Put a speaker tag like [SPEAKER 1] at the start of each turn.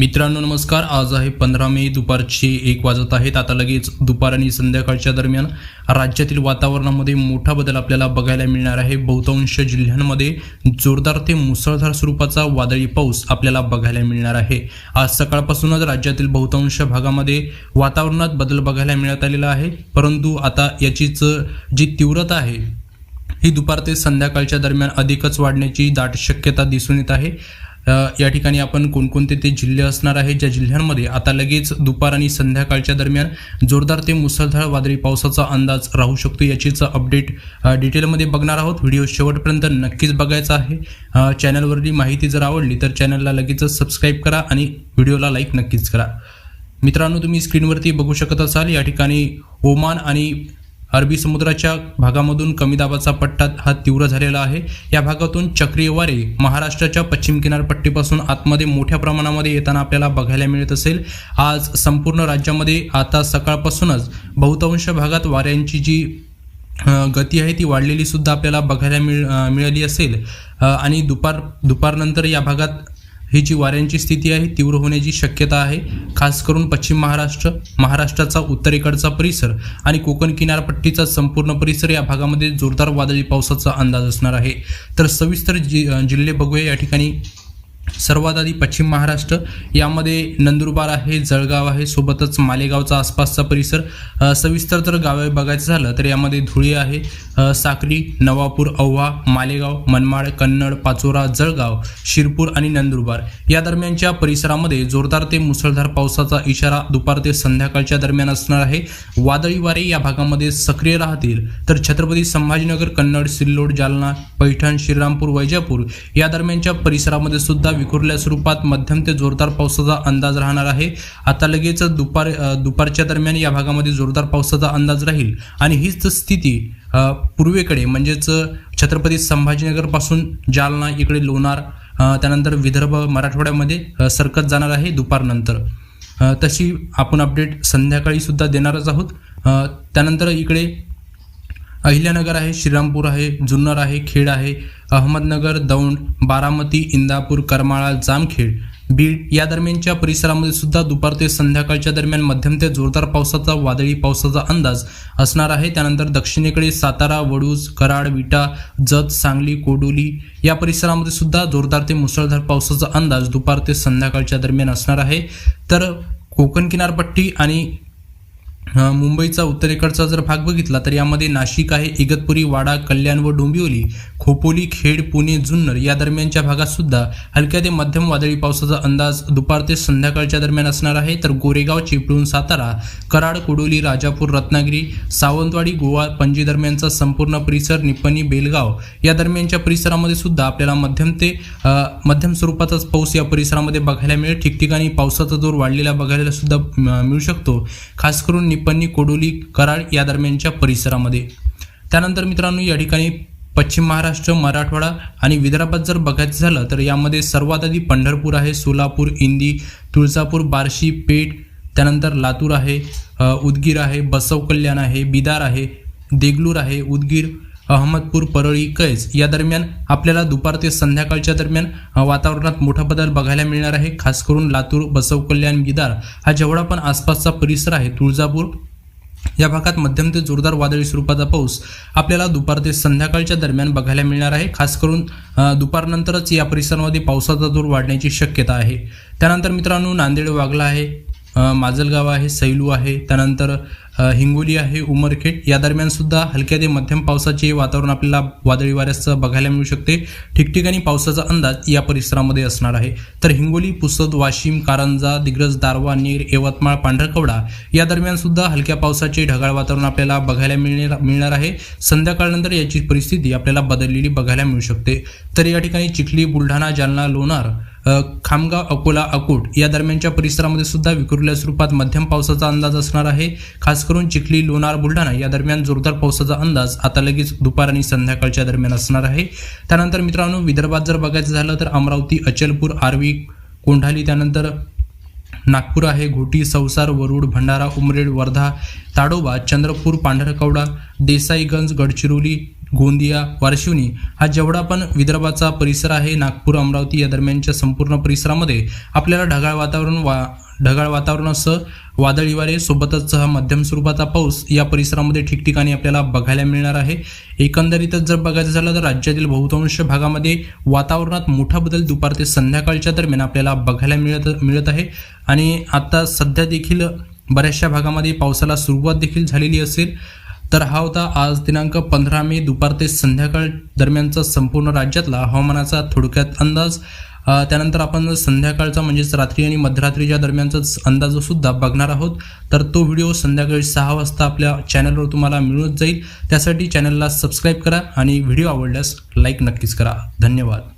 [SPEAKER 1] मित्रांनो नमस्कार. आज आहे पंधरा मे दुपारचे एक वाजत आहेत. आता लगेच दुपार आणि संध्याकाळच्या दरम्यान राज्यातील वातावरणामध्ये मोठा बदल आपल्याला बघायला मिळणार आहे. बहुतांश जिल्ह्यांमध्ये जोरदार ते मुसळधार स्वरूपाचा वादळी पाऊस आपल्याला बघायला मिळणार आहे. आज सकाळपासूनच राज्यातील बहुतांश भागामध्ये वातावरणात बदल बघायला मिळत आलेला आहे. परंतु आता याचीच जी तीव्रता आहे ही दुपार ते संध्याकाळच्या दरम्यान अधिकच वाढण्याची दाट शक्यता दिसून येत आहे. या ठिकाणी आपण कोणकोणते ते जिल्हे असणार आहे ज्या जिल्ह्यांमध्ये आता लगेच दुपार आणि संध्याकाळच्या दरम्यान जोरदार ते मुसळधार वादळी पावसाचा अंदाज राहू शकतो याचीच अपडेट डिटेलमध्ये बघणार आहोत. व्हिडिओ शेवटपर्यंत नक्कीच बघायचा आहे. चॅनलवरली माहिती जर आवडली तर चॅनलला लगेचच सबस्क्राईब करा आणि व्हिडिओला लाईक नक्कीच करा. मित्रांनो तुम्ही स्क्रीनवरती बघू शकत असाल या ठिकाणी ओमान आणि अरबी समुद्राच्या भागामधून कमी दाबाचा पट्टा हा तीव्र झालेला आहे. या भागातून चक्रीय वारे महाराष्ट्राच्या पश्चिम किनारपट्टीपासून आतमध्ये मोठ्या प्रमाणामध्ये येताना आपल्याला बघायला मिळत असेल. आज संपूर्ण राज्यामध्ये आता सकाळपासूनच बहुतांश भागात वाऱ्यांची जी गती आहे ती वाढलेली सुद्धा आपल्याला बघायला मिळ मिळाली असेल. आणि दुपार दुपारनंतर या भागात ही जी वाऱ्यांची स्थिती आहे तीव्र होण्याची शक्यता आहे. खास करून पश्चिम महाराष्ट्र महाराष्ट्राचा उत्तरेकडचा परिसर आणि कोकण किनारपट्टीचा संपूर्ण परिसर या भागामध्ये जोरदार वादळी पावसाचा अंदाज असणार आहे. तर सविस्तर जि जिल्हे बघूया या ठिकाणी. सर्वात आधी पश्चिम महाराष्ट्र यामध्ये नंदुरबार आहे जळगाव आहे सोबतच मालेगावचा आसपासचा परिसर. सविस्तर जर गावे बघायचं झालं तर यामध्ये धुळे आहे साक्री नवापूर औवा मालेगाव मनमाड कन्नड पाचोरा जळगाव शिरपूर आणि नंदुरबार. या दरम्यानच्या परिसरामध्ये जोरदार ते मुसळधार पावसाचा इशारा दुपार ते संध्याकाळच्या दरम्यान असणार आहे. वादळी वारे या भागामध्ये सक्रिय राहतील. तर छत्रपती संभाजीनगर कन्नड सिल्लोड जालना पैठण श्रीरामपूर वैजापूर या दरम्यानच्या परिसरामध्ये सुद्धा विखुरल्या स्वरूपात मध्यम ते जोरदार पावसाचा अंदाज राहणार आहे. आता लगेच दुपार दुपारच्या दरम्यान या भागामध्ये जोरदार पावसाचा अंदाज राहील. आणि हीच स्थिती पूर्वेकडे म्हणजेच छत्रपती संभाजीनगरपासून जालना इकडे लोणार त्यानंतर विदर्भ मराठवाड्यामध्ये सरकत जाणार आहे दुपारनंतर तशी आपण अपडेट संध्याकाळी सुद्धा देणारच आहोत. त्यानंतर इकडे अहिल्यानगर आहे श्रीरामपूर आहे जुन्नर आहे खेड आहे अहमदनगर दौंड बारामती इंदापूर करमाळा जामखेड. बीड या दरम्यानच्या परिसरामध्ये सुद्धा दुपार ते संध्याकाळच्या दरम्यान मध्यम ते जोरदार पावसाचा वादळी पावसाचा अंदाज असणार आहे. त्यानंतर दक्षिणेकडे सातारा वडूज कराड विटा जत सांगली कोडोली या परिसरामध्ये सुद्धा जोरदार ते मुसळधार पावसाचा अंदाज दुपार ते संध्याकाळच्या दरम्यान असणार आहे. तर कोकण किनारपट्टी आणि मुंबईचा उत्तरेकडचा जर भाग बघितला तर यामध्ये नाशिक आहे इगतपुरी वाडा कल्याण व डोंबिवली. खोपोली खेड पुणे जुन्नर या दरम्यानच्या भागात सुद्धा हलक्या ते मध्यम वादळी पावसाचा अंदाज दुपार ते संध्याकाळच्या दरम्यान असणार आहे. तर गोरेगाव चिपळूण सातारा कराड कोडोली राजापूर रत्नागिरी सावंतवाडी गोवा पणजी दरम्यानचा संपूर्ण परिसर निप्पणी बेलगाव या दरम्यानच्या परिसरामध्ये सुद्धा आपल्याला मध्यम ते मध्यम स्वरूपाचाच पाऊस या परिसरामध्ये बघायला मिळेल. ठिकठिकाणी पावसाचा जोर वाढलेला बघायला सुद्धा मिळू शकतो. खास करून निप्पणी कोडोली कराड या दरम्यानच्या परिसरामध्ये. त्यानंतर मित्रांनो या ठिकाणी पश्चिम महाराष्ट्र मराठवाडा आणि विदर्भात जर बघायचं झालं तर यामध्ये सर्वात आधी पंढरपूर आहे सोलापूर इंदी तुळजापूर बार्शी पेठ त्यानंतर लातूर आहे उदगीर आहे बसव कल्याण आहे बिदार आहे देगलूर आहे उदगीर अहमदपूर परळी कैज. या दरम्यान आपल्याला दुपार ते संध्याकाळच्या दरम्यान वातावरणात मोठा बदल बघायला मिळणार आहे खास करून लातूर बसव कल्याण बिदार. हा जेवढा पण आसपासचा परिसर आहे तुळजापूर या भागात मध्यम ते जोरदार वादळी स्वरूपाचा पाऊस आपल्याला दुपार ते संध्याकाळच्या दरम्यान बघायला मिळणार आहे. खास करून दुपारनंतरच या परिसरामध्ये पावसाचा जोर वाढण्याची शक्यता आहे. त्यानंतर मित्रांनो नांदेड वागला आहे. माजलगाव आहे सैलू आहे त्यानंतर हिंगोली आहे उमरखेड. या दरम्यान सुद्धा हलक्या ते मध्यम पावसाचे वातावरण आपल्याला वादळी वाऱ्याचं बघायला मिळू शकते. ठिकठिकाणी पावसाचा अंदाज या परिसरामध्ये असणार आहे. तर हिंगोली पुसद वाशिम कारंजा दिग्रज दारवा नीर यवतमाळ पांढरकवडा या दरम्यान सुद्धा हलक्या पावसाचे ढगाळ वातावरण आपल्याला बघायला मिळणार मिळणार आहे. संध्याकाळनंतर याची परिस्थिती आपल्याला बदललेली बघायला मिळू शकते. तर या ठिकाणी चिखली बुलढाणा जालना लोणार खामगाव अकोला अकोट या दरम्यानच्या परिसरामध्ये सुद्धा विखुरल्या स्वरूपात मध्यम पावसाचा अंदाज असणार आहे. खास करून चिखली लोणार बुलढाणा या दरम्यान जोरदार पावसाचा अंदाज आता लगेच दुपार आणि संध्याकाळच्या दरम्यान असणार आहे. त्यानंतर मित्रांनो विदर्भात जर बघायचं झालं तर अमरावती अचलपूर आर्वी कोंढाली त्यानंतर नागपूर आहे घोटी संसार वरुड भंडारा उमरेड वर्धा ताडोबा चंद्रपूर पांढरकवडा देसाईगंज गडचिरोली गोंदिया वारशिवनी हा जेवढा पण विदर्भाचा परिसर आहे नागपूर अमरावती या दरम्यानच्या संपूर्ण परिसरामध्ये आपल्याला ढगाळ वातावरण वा ढगाळ वातावरणासह वादळी वारे सोबतच हा मध्यम स्वरूपाचा पाऊस या परिसरामध्ये ठिकठिकाणी आपल्याला बघायला मिळणार आहे. एकंदरीतच जर बघायचं झालं तर राज्यातील बहुतांश भागामध्ये वातावरणात मोठा बदल दुपार ते संध्याकाळच्या दरम्यान आपल्याला बघायला मिळत मिळत आहे. आणि आता सध्या देखील बऱ्याचशा भागामध्ये पावसाला सुरुवात देखील झालेली असेल. तर हा होता आज दिनांक पंधरा मे दुपार ते संध्याकाळ दरम्यानचा संपूर्ण राज्यातला हवामानाचा थोडक्यात अंदाज. त्यानंतर आपण संध्याकाळचा म्हणजेच रात्री आणि मध्यरात्रीच्या दरम्यानचाच अंदाज सुद्धा बघणार आहोत. तर तो व्हिडिओ संध्याकाळी सहा वाजता आपल्या चॅनलवर तुम्हाला मिळत जाईल. त्यासाठी चॅनलला सबस्क्राईब करा आणि व्हिडिओ आवडल्यास लाईक नक्कीच करा. धन्यवाद.